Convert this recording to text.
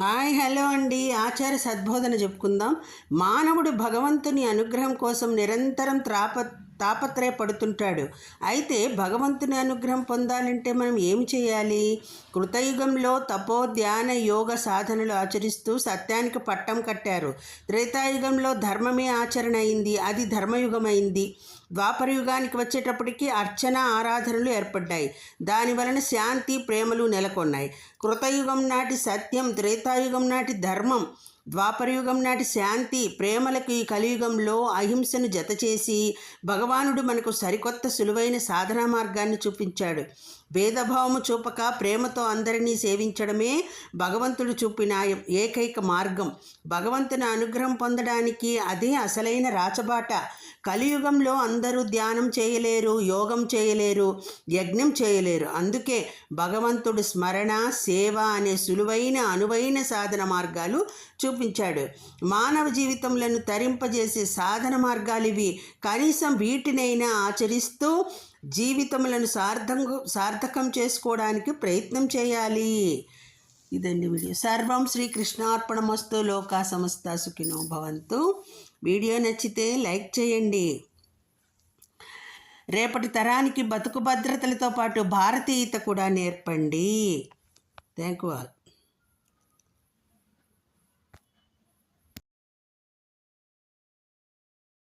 Hi hello అండి. ఆచార్య సద్బోధన చెప్పుకుందాం. మానవుడు భగవంతుని అనుగ్రహం కోసం నిరంతరం త్రాప తాపత్రయపడుతుంటాడు. అయితే భగవంతుని అనుగ్రహం పొందాలంటే మనం ఏం చేయాలి? కృతయుగంలో తపో ధ్యాన యోగ సాధనలు ఆచరిస్తూ సత్యానికి పట్టం కట్టారు. త్రేతాయుగంలో ధర్మమే ఆచరణ అయింది. అది ధర్మయుగమైంది. ద్వాపర యుగానికి వచ్చేటప్పటికి అర్చన ఆరాధనలు ఏర్పడ్డాయి. దాని వలన శాంతి ప్రేమలు నెలకొన్నాయి. కృతయుగం నాటి సత్యం త్రేతాయుగం నాటి ధర్మం ద్వాపరయుగం నాటి శాంతి ప్రేమలకు ఈ కలియుగంలో అహింసను జతచేసి భగవానుడు మనకు సరికొత్త సులువైన సాధనా మార్గాన్ని చూపించాడు. భేదభావము చూపక ప్రేమతో అందరినీ సేవించడమే భగవంతుడు చూపిన ఏకైక మార్గం. భగవంతుని అనుగ్రహం పొందడానికి అదే అసలైన రాచబాట. కలియుగంలో అందరూ ధ్యానం చేయలేరు యోగం చేయలేరు యజ్ఞం చేయలేరు. అందుకే భగవంతుడు స్మరణ సేవ అనే సులువైన అనువైన సాధన మార్గాలు చూపించాడు. మానవ జీవితంలను తరింపజేసే సాధన మార్గాలు ఇవి కనీసం వీటినైనా ఆచరిస్తూ జీవితములను సార్థం సార్థకం చేసుకోవడానికి ప్రయత్నం చేయాలి. ఇదండి వీడియో. సర్వం శ్రీకృష్ణార్పణమస్తు లోకా సమస్త సుఖినో భవంతు. వీడియో నచ్చితే లైక్ చేయండి. రేపటి తరానికి బతుకు భద్రతలతో పాటు భారతీయత కూడా నేర్పండి. Thank you all.